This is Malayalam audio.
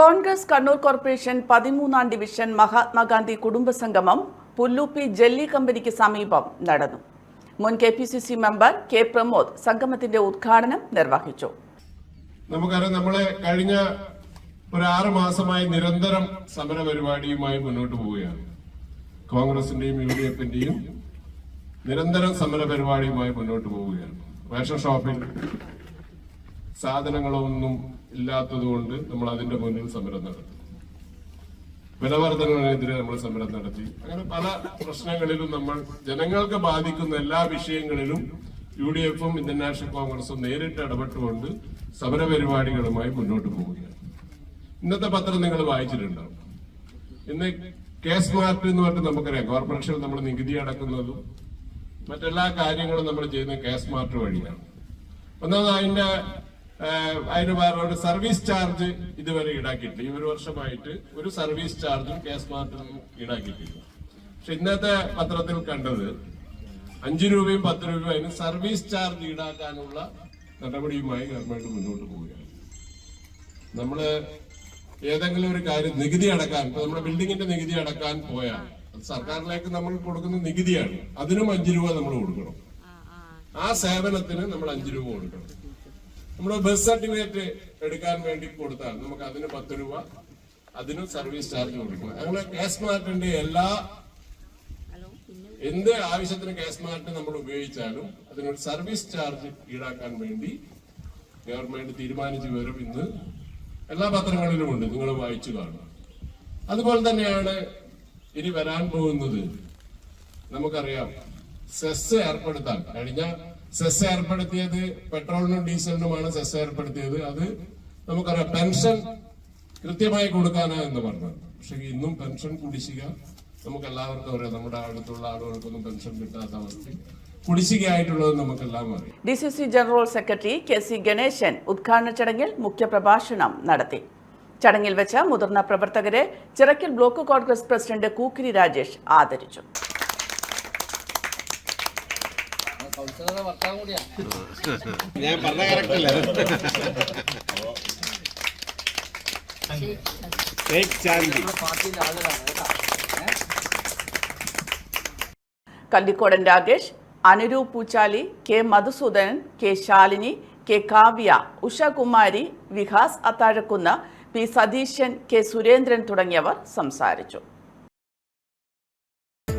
കോൺഗ്രസ് കണ്ണൂർ കോർപ്പറേഷൻ പതിമൂന്നാം ഡിവിഷൻ മഹാത്മാഗാന്ധി കുടുംബ സംഗമം പുല്ലൂപ്പി ജെല്ലി കമ്പനിക്ക് സമീപം നടന്നു. മുൻ K P C C member K Pramod സംഗമത്തിന്റെ ഉദ്ഘാടനം നിർവഹിച്ചു. നമുക്കറിയാം നമ്മളെ കഴിഞ്ഞ ഒരു ആറ് മാസമായി നിരന്തരം സമര പരിപാടിയുമായി മുന്നോട്ട് പോവുകയാണ്. കോൺഗ്രസിന്റെയും യു ഡി എഫിന്റെയും നിരന്തരം സമര പരിപാടിയുമായി മുന്നോട്ട് പോവുകയാണ്. റേഷൻ ഷോപ്പിൽ സാധനങ്ങളൊന്നും ഇല്ലാത്തതുകൊണ്ട് നമ്മൾ അതിന്റെ മുന്നിൽ സമരം നടത്തി. വിലവർദ്ധനവിനെതിരെ നമ്മൾ സമരം നടത്തി. അങ്ങനെ പല പ്രശ്നങ്ങളിലും നമ്മൾ ജനങ്ങൾക്ക് ബാധിക്കുന്ന എല്ലാ വിഷയങ്ങളിലും യു ഡി എഫും ഇന്ത്യൻ നാഷണൽ കോൺഗ്രസും നേരിട്ട് ഇടപെട്ടുകൊണ്ട് സമര പരിപാടികളുമായി മുന്നോട്ട് പോവുകയാണ്. ഇന്നത്തെ പത്രം നിങ്ങൾ വായിച്ചിട്ടുണ്ടാവും. ഇന്ന് കേസ് മാർട്ട് എന്ന് പറഞ്ഞിട്ട് നമുക്കറിയാം. കോർപ്പറേഷൻ നമ്മൾ നികുതി അടക്കുന്നതും മറ്റെല്ലാ കാര്യങ്ങളും നമ്മൾ ചെയ്യുന്ന കേസ് മാർട്ട് വഴിയാണ്. ഒന്നാമത് അതിന്റെ ഏഹ്, വേറെ ഒരു സർവീസ് ചാർജ് ഇതുവരെ ഈടാക്കിയിട്ടില്ല. ഈ ഒരു വർഷമായിട്ട് ഒരു സർവീസ് ചാർജും കെ സ്മാർട്ടിനും ഈടാക്കിയിട്ടില്ല. പക്ഷെ ഇന്നത്തെ പത്രത്തിൽ കണ്ടത് അഞ്ചു രൂപയും പത്ത് രൂപയും അതിന് സർവീസ് ചാർജ് ഈടാക്കാനുള്ള നടപടിയുമായി ഗവൺമെന്റ് മുന്നോട്ട് പോവുകയാണ്. നമ്മൾ ഏതെങ്കിലും ഒരു കാര്യം നികുതി അടക്കാൻ ഇപ്പൊ നമ്മുടെ ബിൽഡിങ്ങിന്റെ നികുതി അടക്കാൻ പോയാൽ സർക്കാരിലേക്ക് നമ്മൾ കൊടുക്കുന്ന നികുതിയാണ്. അതിനും അഞ്ചു രൂപ നമ്മൾ കൊടുക്കണം. ആ സേവനത്തിന് നമ്മൾ അഞ്ചു രൂപ കൊടുക്കണം. നമ്മൾ ബസ് സർട്ടിഫിക്കറ്റ് എടുക്കാൻ വേണ്ടി കൊടുത്താൽ നമുക്ക് അതിന് പത്ത് രൂപ അതിനും സർവീസ് ചാർജ് കൊടുക്കും. അങ്ങനെ കേസ് മാർട്ടിന്റെ എല്ലാ എന്ത് ആവശ്യത്തിന് കേസ് മാർട്ട് നമ്മൾ ഉപയോഗിച്ചാലും അതിനൊരു സർവീസ് ചാർജ് ഈടാക്കാൻ വേണ്ടി ഗവൺമെന്റ് തീരുമാനിച്ചു വരും ഇന്ന്. എല്ലാ പത്രങ്ങളിലും ഉണ്ട് നിങ്ങൾ വായിച്ചു കാണും. അതുപോലെ തന്നെയാണ് ഇനി വരാൻ പോകുന്നത്. നമുക്കറിയാം സെസ് ഏർപ്പെടുത്താൻ. കഴിഞ്ഞ സെസ് ഏർപ്പെടുത്തിയത് പെട്രോളിനും ഡീസലിനുമാണ് സെസ് ഏർപ്പെടുത്തിയത്. അത് നമുക്കറിയാം പെൻഷൻ കൃത്യമായി കൊടുക്കാനാ എന്ന് പറഞ്ഞത്. പക്ഷെ ഇന്നും പെൻഷൻ കുടിശ്ശിക നമുക്ക് എല്ലാവർക്കും അറിയാം നമ്മുടെ അടുത്തുള്ള ആളുകൾക്കൊന്നും പെൻഷൻ കിട്ടാത്ത അവസ്ഥ. കുടിശ്ശികയായിട്ടുള്ളത് നമുക്കെല്ലാം അറിയാം. D C C general secretary K C Ganeshan ഉദ്ഘാടന ചടങ്ങിൽ മുഖ്യപ്രഭാഷണം നടത്തി. ചടങ്ങിൽ വെച്ച് മുതിർന്ന പ്രവർത്തകരെ Chirakkal block Congress president Kookkiri Rajesh ആദരിച്ചു. ആളുകളാണ് കേട്ടോ. ഏ? Kallikodan Rakesh Anuroop Poochali K Madhusoodanan K Shalini K Kavya Ushakumari Vikas Athazhakkunnu P Satheesan K Surendran തുടങ്ങിയവർ സംസാരിച്ചു.